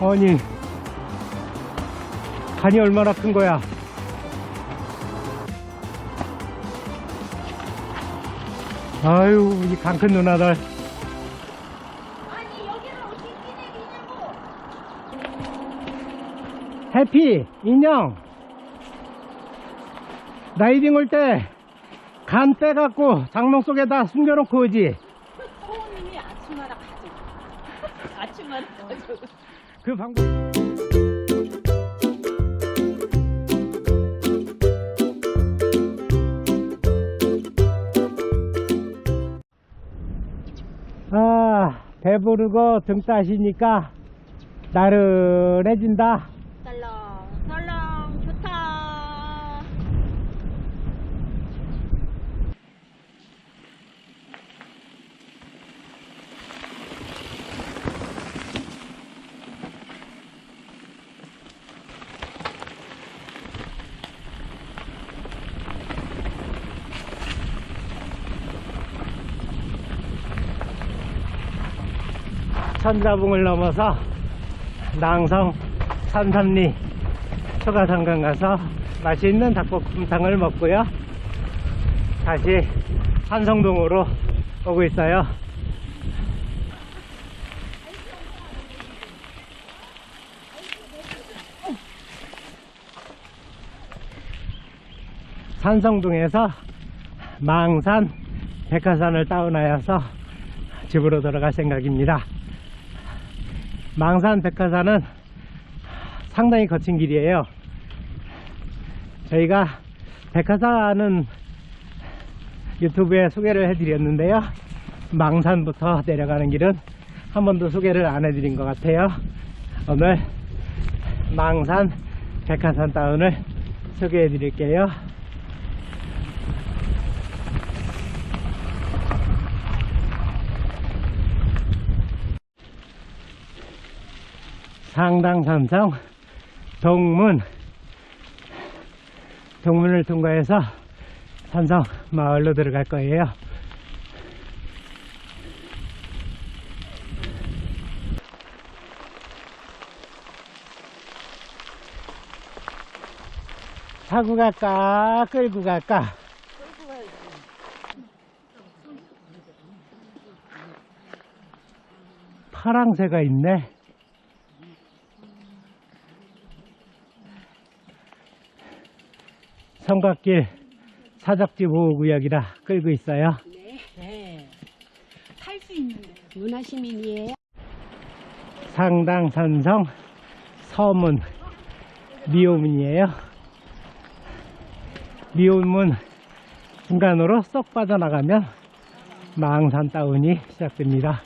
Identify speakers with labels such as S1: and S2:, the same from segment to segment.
S1: 아니 간이 얼마나 큰 거야? 아유 이간큰 누나들.
S2: 아니 여기를 어떻게 끼내리냐고.
S1: 해피 인형. 라이딩 올 때 간 빼갖고 장롱 속에다 숨겨놓고 오지 그 방법. 아 배부르고 등 따시니까 나른해진다 천자봉을 넘어서 낭성 삼삼리 초가상관 가서 맛있는 닭볶음탕을 먹고요. 다시 한성동으로 오고 있어요. 산성동에서 망산 백화산을 다운하여서 집으로 돌아갈 생각입니다. 망산 백화산은 상당히 거친 길이에요. 저희가 백화산은 유튜브에 소개를 해드렸는데요. 망산부터 내려가는 길은 한 번도 소개를 안 해드린 것 같아요. 오늘 망산 백화산 다운을 소개해 드릴게요. 상당산성 동문 동문을 통과해서 산성 마을로 들어갈 거예요. 타고 갈까? 끌고 갈까? 파랑새가 있네 성곽길 사적지 보호구역이라 끌고 있어요.
S2: 네. 탈 수 있는데
S3: 문화시민이에요.
S1: 상당산성 서문 미오문이에요. 미오문 중간으로 쏙 빠져나가면 망산 다운이 시작됩니다.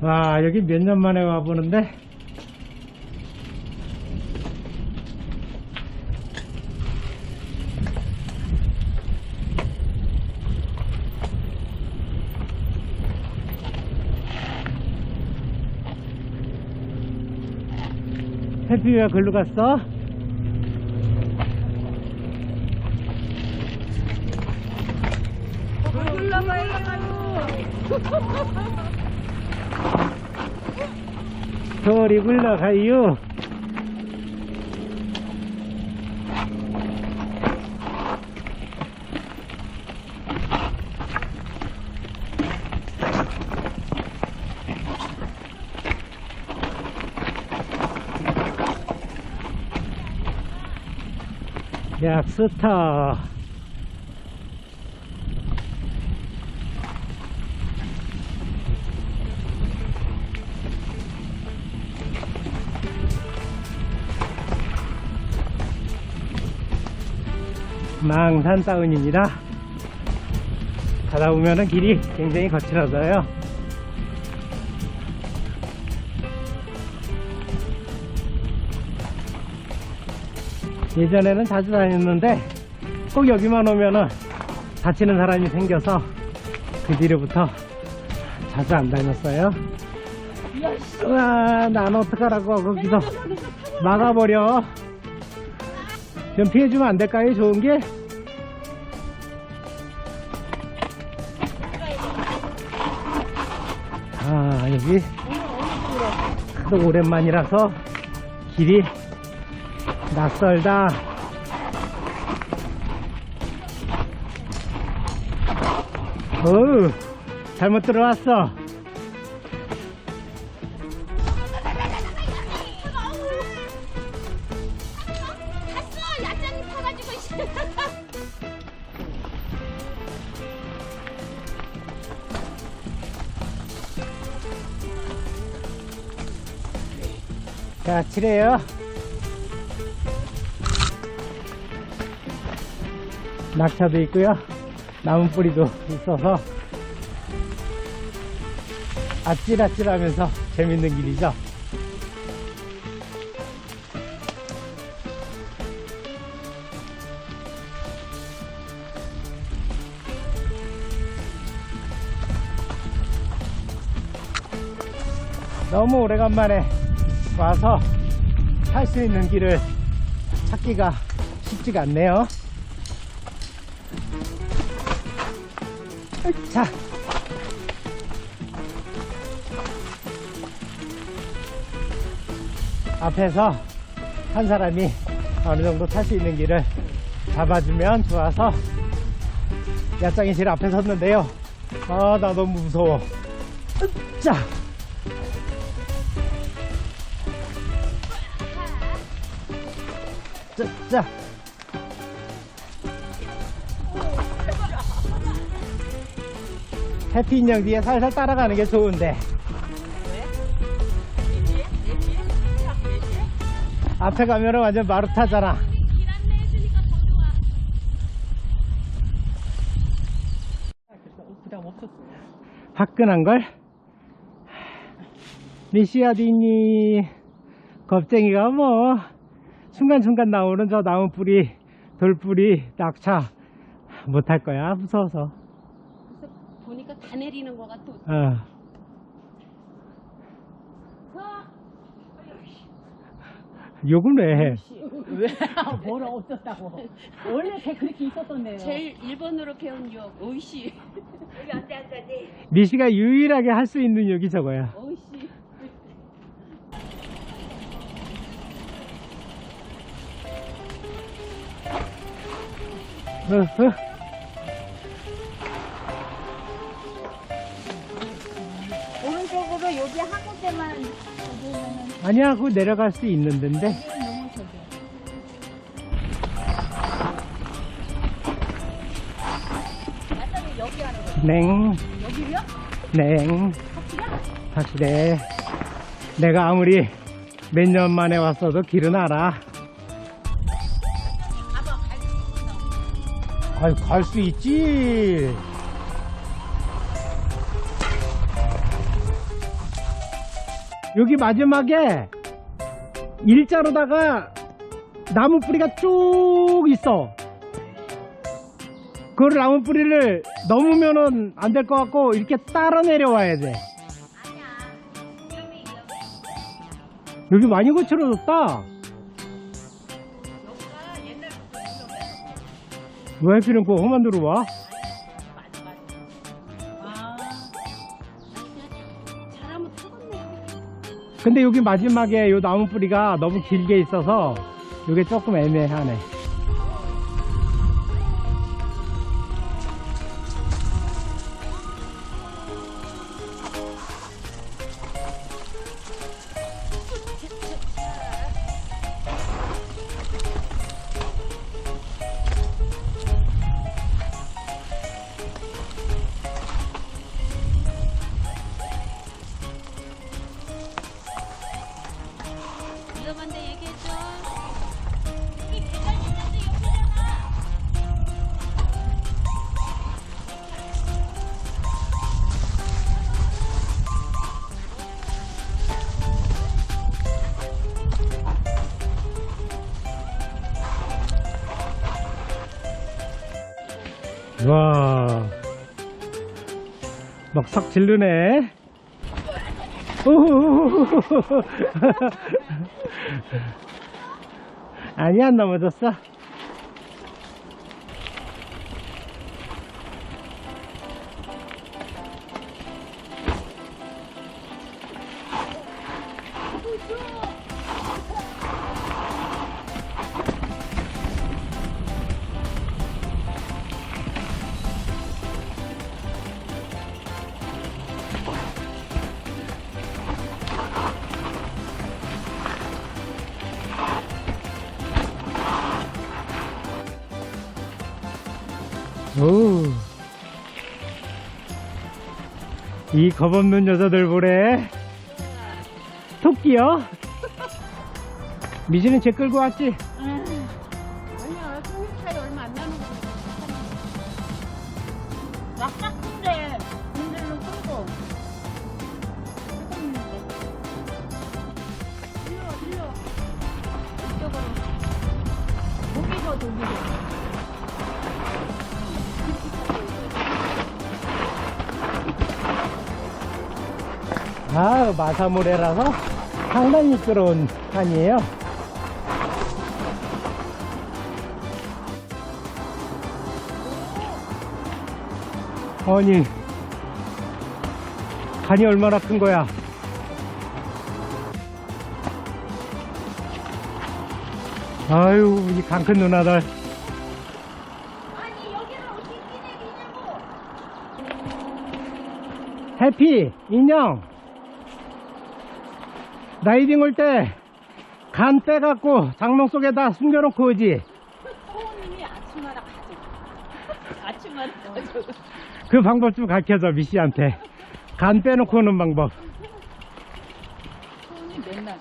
S1: 와 여기 몇 년 만에 와보는데 해피가 글로 갔어? 저리 굴러가요. 약스터 망산 다운입니다. 가다 보면은 길이 굉장히 거칠어져요. 예전에는 자주 다녔는데 꼭 여기만 오면은 다치는 사람이 생겨서 그 뒤로부터 자주 안 다녔어요. 우와, 난 어떡하라고 거기서 막아버려. 좀 피해주면 안 될까요? 좋은 길? 아, 여기 하도 오랜만이라서 길이 낯설다. 어우, 잘못 들어왔어. 자, 칠해요. 낙차도 있고요. 나무 뿌리도 있어서 아찔아찔하면서 재밌는 길이죠. 너무 오래간만에 와서 탈수 있는 길을 찾기가 쉽지가 않네요. 자. 앞에서 한 사람이 어느 정도 탈 수 있는 길을 잡아주면 좋아서 야짱이 제일 앞에 섰는데요. 아, 나 너무 무서워. 자. 자, 자. 해피 인형 뒤에 살살 따라가는 게 좋은데. 앞에 가면은 완전 마루타잖아. 화끈한 걸? 미씨 어디니? 겁쟁이가 뭐, 순간순간 나오는 저 나무 뿌리, 돌뿌리, 낙차, 못할 거야, 무서워서.
S3: 보니까 다 내리는 거 같아.
S1: 어. 욕은 왜 해?
S2: 왜? 뭐라 없었다고. 원래 걔 그렇게 있었던데요.
S3: 제일 일본어로 배운 욕, 오이씨. 여기 안돼 안돼 안돼.
S1: 미씨가 유일하게 할 수 있는 욕이 저거야. 어, 어.
S2: 오른쪽으로 여기 한 군데만 보면은
S1: 아니야, 그거 내려갈 수 있는 데인데.
S2: 너무 저기. 여기 하는 거.
S1: 냉,
S2: 여기요?
S1: 냉. 확실해. 내가 아무리 몇 년 만에 왔어도 길은 알아. 아유, 갈 수 있지. 여기 마지막에 일자로다가 나무 뿌리가 쭉 있어. 그 나무 뿌리를 넘으면은 안 될 것 같고 이렇게 따라 내려와야 돼. 여기 많이 고쳐졌다. 왜 하필은 그 험한 데로 와? 근데 여기 마지막에 요 나무 뿌리가 너무 길게 있어서 이게 조금 애매하네. 막삭 질르네. 아니, 안 넘어졌어. 오. 이 겁없는 여자들 보래. 토끼요? 미지는 쟤 끌고 왔지?
S2: 아,
S1: 마사모레라서 상당히 미끄러운 산이에요. 아니, 간이 얼마나 큰 거야? 아유, 이 강 큰 누나들. 해피, 인형. 라이딩 올 때 간 빼갖고 장롱 속에다 숨겨놓고 오지.
S3: 소원님이 아침마다 가져. 아침마다 가져.
S1: 그 방법 좀 가르쳐줘, 미씨한테. 간 빼놓고 오는 방법.
S3: 소원이 맨날.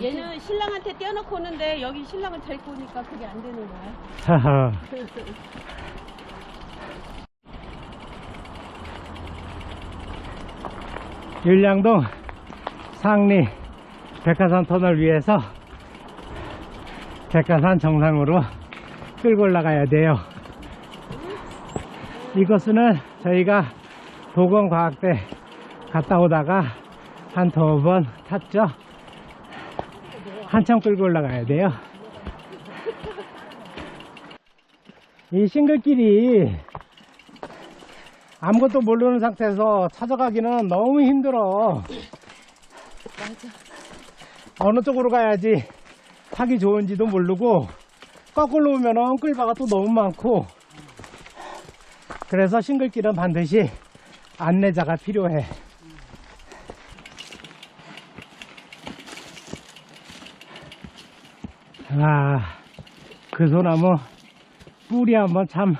S3: 얘는 신랑한테 떼어놓고 오는데 여기 신랑을 데리고 오니까 그게 안 되는 거야.
S1: 하하. 율량동 상리 백화산 터널 위에서 백화산 정상으로 끌고 올라가야 돼요. 이곳은 저희가 도건과학대 갔다 오다가 한 두 번 탔죠. 한참 끌고 올라가야 돼요. 이 싱글길이 아무것도 모르는 상태에서 찾아가기는 너무 힘들어. 어느 쪽으로 가야지 타기 좋은지도 모르고 거꾸로 오면은 끌바가 또 너무 많고. 그래서 싱글길은 반드시 안내자가 필요해. 아, 그 소나무 뿌리 한번 참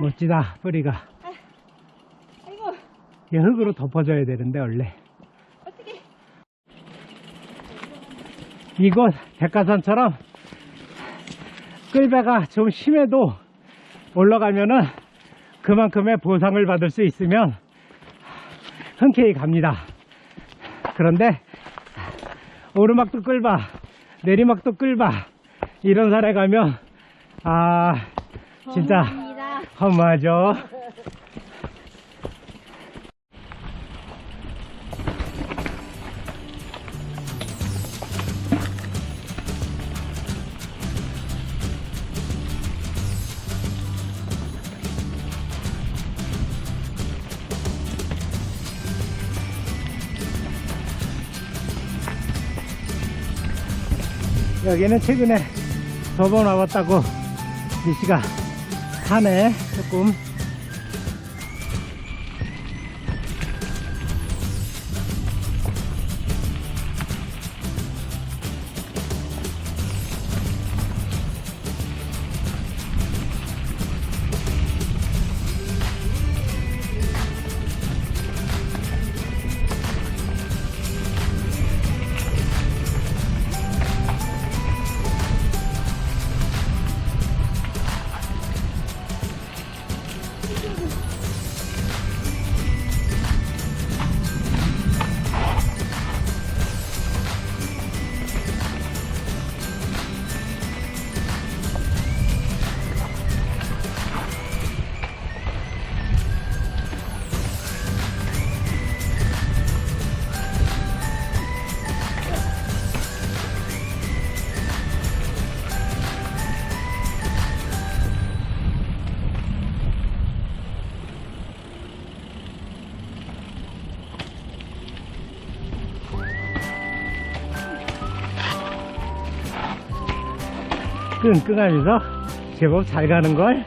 S1: 멋지다 뿌리가.
S3: 아이고.
S1: 이 흙으로 덮어줘야 되는데 원래
S3: 어떻게?
S1: 이곳 백가산처럼 끌배가 좀 심해도 올라가면은 그만큼의 보상을 받을 수 있으면 흔쾌히 갑니다. 그런데 오르막도 끌바 내리막도 끌바 이런 산에 가면 아 진짜 허무하죠 여기는 최근에 저번 와봤다고 미씨가 하네 조금
S3: 끙끙하면서 제법 잘 가는걸?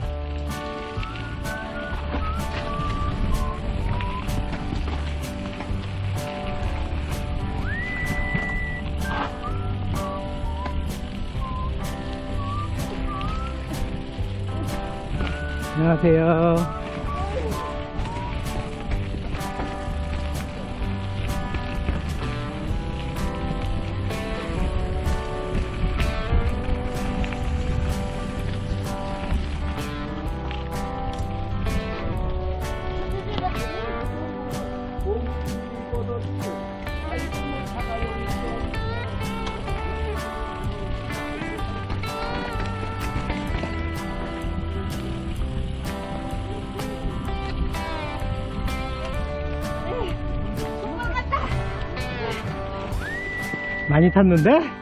S3: 안녕하세요. 많이 탔는데?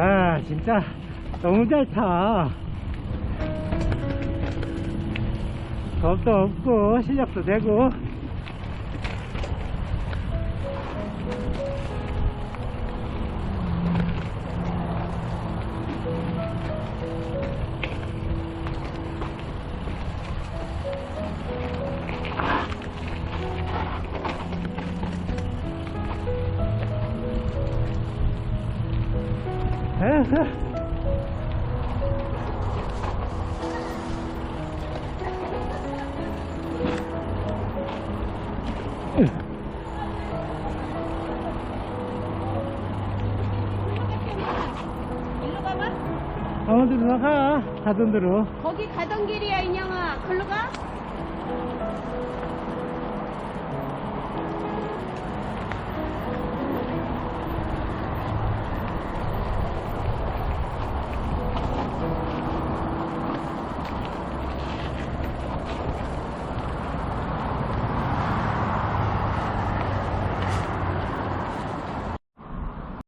S1: 아,
S3: 진짜 너무 잘 타. 겁도 없고, 실력도 되고.
S1: 일로 가봐.
S3: 어디로 가? 가던 대로.
S1: 거기 가던 길이야 인형아. 글로 가.